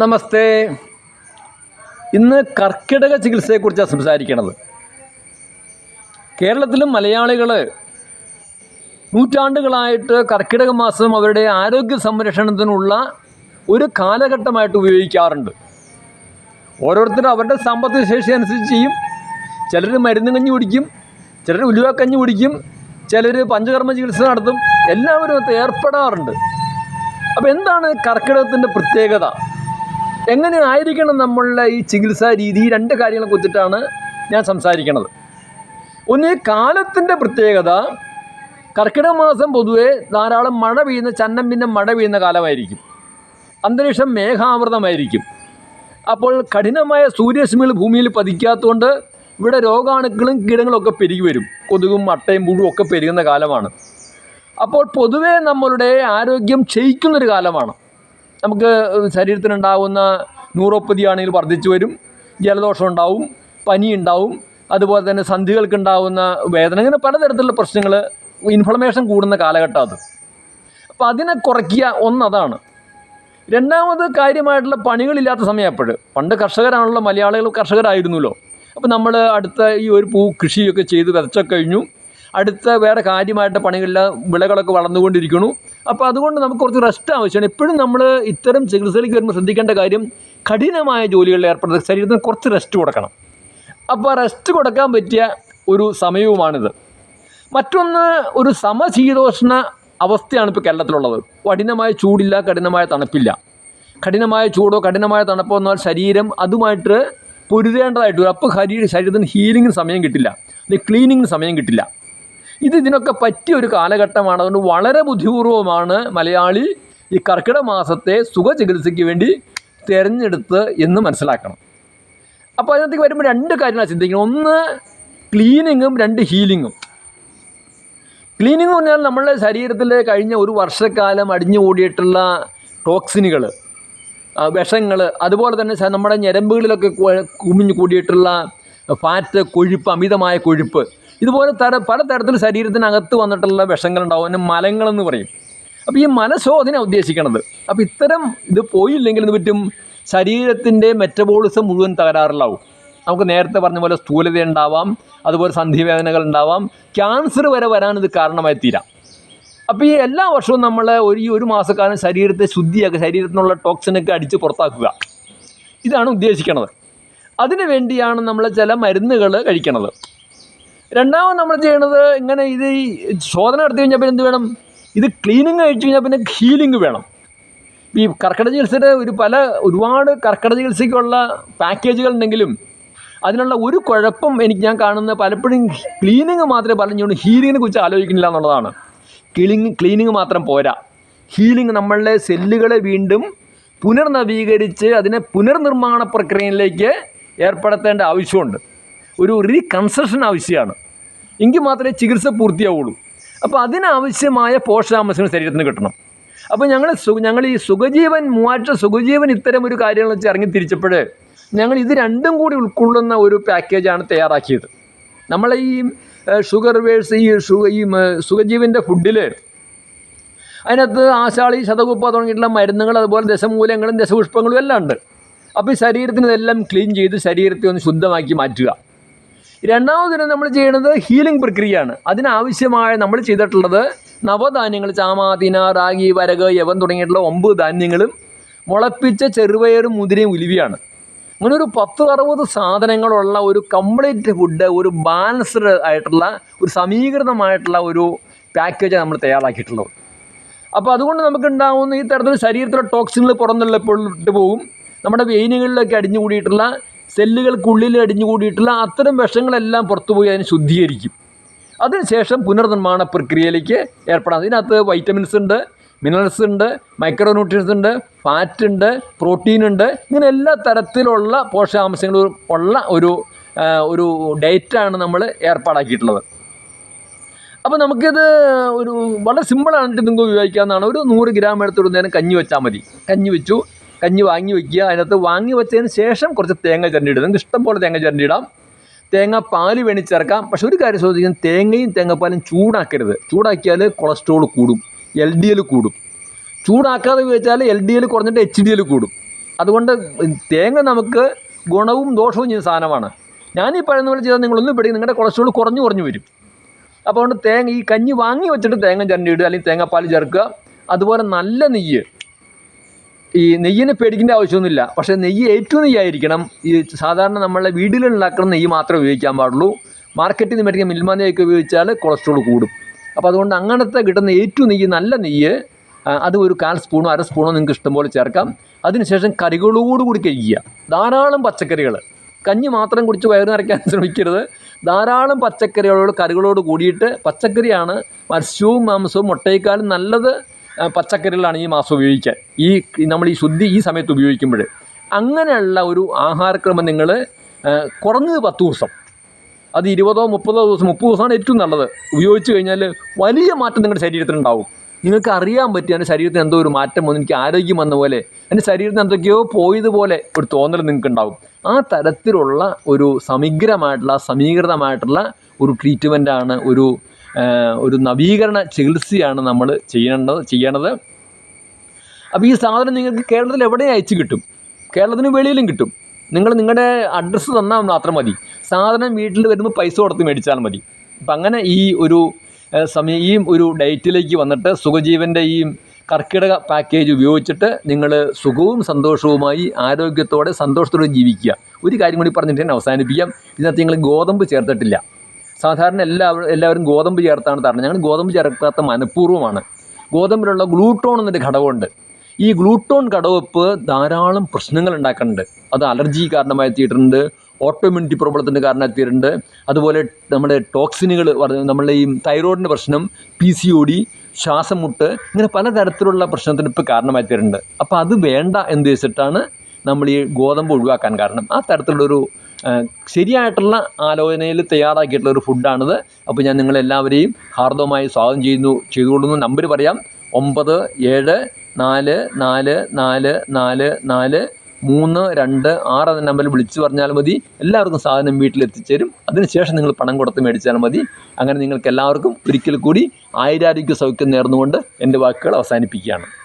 നമസ്തേ. ഇന്ന് കർക്കിടക ചികിത്സയെക്കുറിച്ചാണ് സംസാരിക്കണത്. കേരളത്തിലും മലയാളികൾ നൂറ്റാണ്ടുകളായിട്ട് കർക്കിടക മാസം അവരുടെ ആരോഗ്യ സംരക്ഷണത്തിനുള്ള ഒരു കാലഘട്ടമായിട്ട് ഉപയോഗിക്കാറുണ്ട്. ഓരോരുത്തരും അവരുടെ സാമ്പത്തിക ശേഷി അനുസരിച്ച് ചെയ്യും. ചിലർ മരുന്ന് കഞ്ഞി കുടിക്കും ചിലർ ഉലുവക്കഞ്ഞി കുടിക്കും ചിലർ പഞ്ചകർമ്മ ചികിത്സ നടത്തും. എല്ലാവരും അത് ഏർപ്പെടാറുണ്ട്. അപ്പോൾ എന്താണ് കർക്കിടകത്തിന്റെ പ്രത്യേകത? എങ്ങനെ ആയിരിക്കണം നമ്മളുടെ ഈ ചികിത്സാ രീതി? രണ്ട് കാര്യങ്ങളെ കുറിച്ചിട്ടാണ് ഞാൻ സംസാരിക്കുന്നത് ഒന്ന് കാലത്തിന്റെ പ്രത്യേകത. കർക്കിടക മാസം പൊതുവെ ധാരാളം മഴ പെയ്യുന്ന ചന്നം പിന്നെ മഴ പെയ്യുന്ന കാലമായിരിക്കും. അന്തരീക്ഷം മേഘാവൃതമായിരിക്കും. അപ്പോൾ കഠിനമായ സൂര്യരശ്മികൾ ഭൂമിയിൽ പതിക്കാത്തതുകൊണ്ട് ഇവിടെ രോഗാണുക്കളും കീടങ്ങളും ഒക്കെ പെരുകി വരും. കൊതുകും അട്ടയും പുഴുവും ഒക്കെ പെരുകുന്ന കാലമാണ്. അപ്പോൾ പൊതുവേ നമ്മളുടെ ആരോഗ്യം ക്ഷയിക്കുന്നൊരു കാലമാണ്. നമുക്ക് ശരീരത്തിനുണ്ടാകുന്ന ന്യൂറോപ്പതി ആണെങ്കിൽ വർദ്ധിച്ചു വരും ജലദോഷം ഉണ്ടാവും പനി ഉണ്ടാവും അതുപോലെ തന്നെ സന്ധികൾക്കുണ്ടാകുന്ന വേദന ഇങ്ങനെ പലതരത്തിലുള്ള പ്രശ്നങ്ങൾ ഇൻഫ്ലമേഷൻ കൂടുന്ന കാലഘട്ടം അത്. അപ്പോൾ അതിനെ കുറയ്ക്കുക ഒന്നതാണ് രണ്ടാമത് കാര്യമായിട്ടുള്ള പണികളില്ലാത്ത സമയം എപ്പോഴും പണ്ട് കർഷകരാണല്ലോ മലയാളികൾ കർഷകരായിരുന്നല്ലോ. അപ്പോൾ നമ്മൾ അടുത്ത ഈ ഒരു പൂ കൃഷിയൊക്കെ ചെയ്ത് വിതച്ചൊക്കെ കഴിഞ്ഞു. അടുത്ത വേറെ കാര്യമായിട്ട് പണികളില്ല വിളകളൊക്കെ വളർന്നുകൊണ്ടിരിക്കുന്നു. അപ്പോൾ അതുകൊണ്ട് നമുക്ക് കുറച്ച് റെസ്റ്റ് ആവശ്യമാണ്. എപ്പോഴും നമ്മൾ ഇത്തരം ചികിത്സയിലേക്ക് വരുമ്പോൾ ശ്രദ്ധിക്കേണ്ട കാര്യം കഠിനമായ ജോലികളിൽ ഏർപ്പെടുന്ന ശരീരത്തിന് കുറച്ച് റെസ്റ്റ് കൊടുക്കണം. അപ്പോൾ റെസ്റ്റ് കൊടുക്കാൻ പറ്റിയ ഒരു സമയവുമാണിത്. മറ്റൊന്ന് ഒരു സമശീതോഷ്ണ അവസ്ഥയാണ് ഇപ്പോൾ കേരളത്തിലുള്ളത്. കഠിനമായ ചൂടില്ല കഠിനമായ തണുപ്പില്ല. കഠിനമായ ചൂടോ കഠിനമായ തണുപ്പോ എന്നാൽ ശരീരം അതുമായിട്ട് പൊരുതേണ്ടതായിട്ട് വരും അപ്പോൾ ശരീര ശരീരത്തിന് ഹീലിങ്ങിന് സമയം കിട്ടില്ല. ക്ലീനിങ്ങിന് സമയം കിട്ടില്ല. ഇത് ഇതിനൊക്കെ പറ്റിയ ഒരു കാലഘട്ടമാണ്. അതുകൊണ്ട് വളരെ ബുദ്ധിപൂർവമാണ് മലയാളി ഈ കർക്കിടക മാസത്തെ സുഖചികിത്സയ്ക്ക് വേണ്ടി തിരഞ്ഞെടുത്ത് എന്ന് മനസ്സിലാക്കണം. അപ്പോൾ അതിനകത്തേക്ക് വരുമ്പോൾ രണ്ട് കാര്യങ്ങളാണ് ചിന്തിക്കുന്നത്. ഒന്ന് ക്ലീനിങ്ങും രണ്ട് ഹീലിങ്ങും ക്ലീനിങ് പറഞ്ഞാൽ നമ്മളുടെ ശരീരത്തിൽ കഴിഞ്ഞ ഒരു വർഷക്കാലം അടിഞ്ഞു കൂടിയിട്ടുള്ള ടോക്സിനുകൾ വിഷങ്ങൾ അതുപോലെ തന്നെ നമ്മുടെ ഞരമ്പുകളിലൊക്കെ കുമിഞ്ഞു കൂടിയിട്ടുള്ള ഫാറ്റ് കൊഴുപ്പ് അമിതമായ കൊഴുപ്പ് ഇതുപോലെ തര പലതരത്തിൽ ശരീരത്തിനകത്ത് വന്നിട്ടുള്ള വിഷങ്ങളുണ്ടാവും. അതിന് മലങ്ങളെന്ന് പറയും. അപ്പോൾ ഈ മലശോധന ഉദ്ദേശിക്കണത്. അപ്പോൾ ഇത്തരം ഇത് പോയില്ലെങ്കിൽ എന്ത് പറ്റും? ശരീരത്തിന്റെ മെറ്റബോളിസം മുഴുവൻ തകരാറിലാവും. നമുക്ക് നേരത്തെ പറഞ്ഞ പോലെ സ്ഥൂലത ഉണ്ടാവാം അതുപോലെ സന്ധിവേദനകൾ ഉണ്ടാവാം. ക്യാൻസർ വരെ വരാൻ ഇത് കാരണമായി തീരാം. അപ്പോൾ ഈ എല്ലാ വർഷവും നമ്മൾ ഒരു ഒരു മാസക്കാലം ശരീരത്തെ ശുദ്ധിയാക്കുക ശരീരത്തിനുള്ള ടോക്സിനൊക്കെ അടിച്ച് പുറത്താക്കുക. ഇതാണ് ഉദ്ദേശിക്കുന്നത് അതിനു വേണ്ടിയാണ് നമ്മൾ ചില മരുന്നുകൾ കഴിക്കണത്. രണ്ടാമത് നമ്മൾ ചെയ്യണത് ഇങ്ങനെ ഇത് ഈ ശോധന നടത്തി കഴിഞ്ഞാൽ പിന്നെ എന്ത് വേണം? ഇത് ക്ലീനിങ് കഴിച്ചു കഴിഞ്ഞാൽ പിന്നെ ഹീലിംഗ് വേണം. ഈ കർക്കിടക ചികിത്സയുടെ ഒരു പല ഒരുപാട് കർക്കിടക ചികിത്സയ്ക്കുള്ള പാക്കേജുകൾ ഉണ്ടെങ്കിലും അതിനുള്ള ഒരു കുഴപ്പം എനിക്ക് ഞാൻ കാണുന്ന പലപ്പോഴും ക്ലീനിങ് മാത്രമേ പറഞ്ഞുകൊണ്ട് ഹീലിങ്ങിനെ കുറിച്ച് ആലോചിക്കുന്നില്ല എന്നുള്ളതാണ്. ക്ലീനിങ് ക്ലീനിങ് മാത്രം പോരാ. ഹീലിംഗ് നമ്മളുടെ സെല്ലുകളെ വീണ്ടും പുനർനവീകരിച്ച് അതിനെ പുനർനിർമ്മാണ പ്രക്രിയയിലേക്ക് ഏർപ്പെടുത്തേണ്ട ആവശ്യമുണ്ട്. ഒരു റീകൺസ്ട്രക്ഷൻ ആവശ്യമാണ്. എങ്കിൽ മാത്രമേ ചികിത്സ പൂർത്തിയാവുള്ളൂ. അപ്പോൾ അതിനാവശ്യമായ പോഷകാംശങ്ങൾ ശരീരത്തിന് കിട്ടണം. അപ്പോൾ ഞങ്ങൾ സു ഞങ്ങൾ ഈ സുഖജീവൻ മൂവാറ്റ സുഖജീവൻ ഇത്തരം ഒരു കാര്യങ്ങൾ വെച്ച് ഇറങ്ങി തിരിച്ചപ്പോൾ ഞങ്ങൾ ഇത് രണ്ടും കൂടി ഉൾക്കൊള്ളുന്ന ഒരു പാക്കേജാണ് തയ്യാറാക്കിയത്. നമ്മളെ ഈ ഷുഗർ വേഴ്സ് ഈ ഈ സുഖജീവന്റെ ഫുഡിൽ അതിനകത്ത് ആശാളി ശതകുപ്പ തുടങ്ങിയിട്ടുള്ള മരുന്നുകൾ അതുപോലെ ദശമൂലങ്ങളും ദശപുഷ്പങ്ങളും എല്ലാം ഉണ്ട്. അപ്പോൾ ഈ ശരീരത്തിന് ഇതെല്ലാം ക്ലീൻ ചെയ്ത് ശരീരത്തെ ഒന്ന് ശുദ്ധമാക്കി മാറ്റുക. രണ്ടാമതിന് നമ്മൾ ചെയ്യുന്നത് ഹീലിംഗ് പ്രക്രിയയാണ്. അതിനാവശ്യമായ നമ്മൾ ചെയ്തിട്ടുള്ളത് നവധാന്യങ്ങൾ ചാമാതിന റാഗി വരക് യവൻ തുടങ്ങിയിട്ടുള്ള ഒമ്പത് ധാന്യങ്ങളും മുളപ്പിച്ച ചെറുപയറും മുതിരയും ഉലുവിയാണ്. അങ്ങനെ ഒരു പത്ത് അറുപത് സാധനങ്ങളുള്ള ഒരു കംപ്ലീറ്റ് ഫുഡ് ഒരു ബാലൻസ്ഡ് ആയിട്ടുള്ള ഒരു സമീകൃതമായിട്ടുള്ള ഒരു പാക്കേജ് നമ്മൾ തയ്യാറാക്കിയിട്ടുള്ളത്. അപ്പോൾ അതുകൊണ്ട് നമുക്കുണ്ടാകുന്ന ഈ തരത്തിൽ ശരീരത്തിലെ ടോക്സിനുകൾ പുറന്തള്ളപ്പെട്ട് പോകും. നമ്മുടെ വെയിനുകളിലൊക്കെ അടിഞ്ഞു കൂടിയിട്ടുള്ള സെല്ലുകൾക്കുള്ളിൽ അടിഞ്ഞുകൂടിയിട്ടുള്ള അത്തരം വിഷങ്ങളെല്ലാം പുറത്തുപോയി അതിനെ ശുദ്ധീകരിക്കും. അതിനുശേഷം പുനർനിർമ്മാണ പ്രക്രിയയിലേക്ക് ഏർപ്പെടാം. ഇതിനകത്ത് വൈറ്റമിൻസ് ഉണ്ട് മിനറൽസ് ഉണ്ട് മൈക്രോ ന്യൂട്രിയൻസ് ഉണ്ട് ഫാറ്റ് ഉണ്ട് പ്രോട്ടീൻ ഉണ്ട്. ഇങ്ങനെ എല്ലാ തരത്തിലുള്ള പോഷകാംശങ്ങളും ഉള്ള ഒരു ഒരു ഡയറ്റാണ് നമ്മൾ ഏർപ്പാടാക്കിയിട്ടുള്ളത്. അപ്പോൾ നമുക്കിത് ഒരു വളരെ സിമ്പിളായിട്ട് നിങ്ങൾക്ക് ഉപയോഗിക്കാവുന്നതാണ്. ഒരു നൂറ് ഗ്രാം എടുത്തൊരു നേരം കഞ്ഞി വെച്ചാൽ മതി. കഞ്ഞി വെച്ചു. കഞ്ഞി വാങ്ങി വയ്ക്കുക. അതിനകത്ത് വാങ്ങി വെച്ചതിന് ശേഷം കുറച്ച് തേങ്ങ ചരണ്ടിയിടും നിങ്ങൾക്ക് ഇഷ്ടം പോലെ തേങ്ങ ചരണ്ടിയിടാം തേങ്ങ പാൽ വേണി ചേർക്കാം പക്ഷെ ഒരു കാര്യം ശ്രദ്ധിക്കണം. തേങ്ങയും തേങ്ങാപ്പാലും ചൂടാക്കരുത്. ചൂടാക്കിയാൽ കൊളസ്ട്രോൾ കൂടും. എൽ ഡി എൽ കൂടും. ചൂടാക്കാതെ വെച്ചാൽ എൽ ഡി എൽ കുറഞ്ഞിട്ട് എച്ച് ഡി എൽ കൂടും. അതുകൊണ്ട് തേങ്ങ നമുക്ക് ഗുണവും ദോഷവും ചെയ്യുന്ന സാധനമാണ്. ഈ പറയുന്ന പോലെ ചെയ്താൽ നിങ്ങളൊന്നും പിടിക്കും നിങ്ങളുടെ കൊളസ്ട്രോൾ കുറഞ്ഞു കുറഞ്ഞു വരും. അപ്പോൾ അതുകൊണ്ട് തേങ്ങ ഈ കഞ്ഞി വാങ്ങി വെച്ചിട്ട് തേങ്ങ ചരണ്ടി ഇടുക. അല്ലെങ്കിൽ തേങ്ങാപ്പാൽ ചേർക്കുക. അതുപോലെ നല്ല നെയ്യ്. ഈ നെയ്യിനെ പേടിക്കേണ്ട ആവശ്യമൊന്നുമില്ല. പക്ഷേ നെയ്യ് ഏറ്റവും നെയ്യായിരിക്കണം. ഈ സാധാരണ നമ്മളെ വീട്ടിലുണ്ടാക്കുന്ന നെയ്യ് മാത്രമേ ഉപയോഗിക്കാൻ പാടുള്ളൂ. മാർക്കറ്റിൽ നിന്ന് മേടിക്കുന്ന മിൽമ നെയ്യൊക്കെ ഉപയോഗിച്ചാൽ കൊളസ്ട്രോൾ കൂടും. അപ്പോൾ അതുകൊണ്ട് അങ്ങനത്തെ കിട്ടുന്ന ഏറ്റവും നെയ്യ് നല്ല നെയ്യ് അത് ഒരു കാൽ സ്പൂണോ അര സ്പൂണോ നിങ്ങൾക്ക് ഇഷ്ടംപോലെ ചേർക്കാം. അതിനുശേഷം കറികളോടുകൂടി കഴിക്കുക. ധാരാളം പച്ചക്കറികൾ. കഞ്ഞി മാത്രം കുടിച്ച് വയറ് നിറയ്ക്കാൻ ശ്രമിക്കരുത്. ധാരാളം പച്ചക്കറികളോട് കറികളോട് കൂടിയിട്ട് പച്ചക്കറിയാണ് മത്സ്യവും മാംസവും മുട്ടയേക്കാളും നല്ലത്. പച്ചക്കറികളാണ് ഈ മാസം ഉപയോഗിക്കാൻ. ഈ നമ്മൾ ഈ ശുദ്ധി ഈ സമയത്ത് ഉപയോഗിക്കുമ്പോൾ അങ്ങനെയുള്ള ഒരു ആഹാരക്രമം നിങ്ങൾ കുറഞ്ഞത് പത്ത് ദിവസം. അത് ഇരുപതോ മുപ്പതോ ദിവസം മുപ്പത് ദിവസമാണ് ഏറ്റവും നല്ലത്. ഉപയോഗിച്ച് കഴിഞ്ഞാൽ വലിയ മാറ്റം നിങ്ങളുടെ ശരീരത്തിനുണ്ടാവും. നിങ്ങൾക്ക് അറിയാൻ പറ്റും എന്റെ ശരീരത്തിന് എന്തോ ഒരു മാറ്റം വന്നു എനിക്ക് ആരോഗ്യം വന്ന പോലെ എന്റെ ശരീരത്തിന് എന്തൊക്കെയോ പോയതുപോലെ ഒരു തോന്നൽ നിങ്ങൾക്ക് ഉണ്ടാവും ആ തരത്തിലുള്ള ഒരു സമഗ്രമായിട്ടുള്ള സമീകൃതമായിട്ടുള്ള ഒരു ട്രീറ്റ്മെന്റാണ് ഒരു ഒരു നവീകരണ ചികിത്സയാണ് നമ്മൾ ചെയ്യേണ്ടത് ചെയ്യണത് അപ്പോൾ ഈ സാധനം നിങ്ങൾക്ക് കേരളത്തിൽ എവിടെ അയച്ചു കിട്ടും? കേരളത്തിന് വെളിയിലും കിട്ടും. നിങ്ങൾ നിങ്ങളുടെ അഡ്രസ്സ് തന്നാൽ മാത്രം മതി. സാധനം വീട്ടിൽ വരുമ്പോൾ പൈസ കൊടുത്ത് മേടിച്ചാൽ മതി. അപ്പം അങ്ങനെ ഈ ഒരു സമയം ഈ ഒരു ഡേറ്റിലേക്ക് വന്നിട്ട് സുഖജീവന്റെ ഈ കർക്കിടക പാക്കേജ് ഉപയോഗിച്ചിട്ട് നിങ്ങൾ സുഖവും സന്തോഷവുമായി ആരോഗ്യത്തോടെ സന്തോഷത്തോടെ ജീവിക്കുക. ഒരു കാര്യം കൂടി പറഞ്ഞിട്ട് ഞാൻ അവസാനിപ്പിക്കാം. ഇതിനകത്ത് നിങ്ങൾ ഗോതമ്പ് ചേർത്തിട്ടില്ല. സാധാരണ എല്ലാവരും എല്ലാവരും ഗോതമ്പ് ചേർത്താണ് തരണം. ഞങ്ങൾ ഗോതമ്പ് ചേർക്കാത്ത മനഃപൂർവമാണ്. ഗോതമ്പിലുള്ള ഗ്ലൂട്ടോൺ എന്നൊരു ഘടകമുണ്ട്. ഈ ഗ്ലൂട്ടോൺ ഘടകപ്പ് ധാരാളം പ്രശ്നങ്ങൾ ഉണ്ടാക്കുന്നുണ്ട് അത് അലർജി കാരണമായി തീയിട്ടുണ്ട് ഓട്ടോമ്യൂണിറ്റി പ്രോബ്ലത്തിന്റെ കാരണമായിത്തീരുന്നുണ്ട്. അതുപോലെ നമ്മുടെ ടോക്സിനുകൾ നമ്മളുടെ ഈ തൈറോയിഡിന്റെ പ്രശ്നം പി സി ഒ ഡി ശ്വാസം മുട്ട് ഇങ്ങനെ പലതരത്തിലുള്ള പ്രശ്നത്തിന് ഇപ്പോൾ കാരണമായി തീരുന്നുണ്ട് അപ്പോൾ അത് വേണ്ട എന്ന് വെച്ചിട്ടാണ് നമ്മൾ ഈ ഗോതമ്പ് ഒഴിവാക്കാൻ കാരണം. ആ തരത്തിലുള്ളൊരു ശരിയായിട്ടുള്ള ആലോചനയിൽ തയ്യാറാക്കിയിട്ടുള്ള ഒരു ഫുഡാണിത്. അപ്പോൾ ഞാൻ നിങ്ങളെല്ലാവരെയും ഹാർദവമായി സ്വാഗതം ചെയ്യുന്നു. ചെയ്തുകൊള്ളുന്നു. നമ്പർ പറയാം. ഒമ്പത് ഏഴ് നാല് നാല് നാല് നാല് നാല് മൂന്ന് രണ്ട് ആറ് എന്ന നമ്പറിൽ വിളിച്ചു പറഞ്ഞാൽ മതി. എല്ലാവർക്കും സാധനം വീട്ടിലെത്തിച്ചേരും. അതിനുശേഷം നിങ്ങൾ പണം കൊടുത്ത് മേടിച്ചാൽ മതി. അങ്ങനെ നിങ്ങൾക്ക് എല്ലാവർക്കും ഒരിക്കൽ കൂടി ആയിരാരോഗ്യ സൗഖ്യം നേർന്നുകൊണ്ട് എന്റെ വാക്കുകൾ അവസാനിപ്പിക്കുകയാണ്.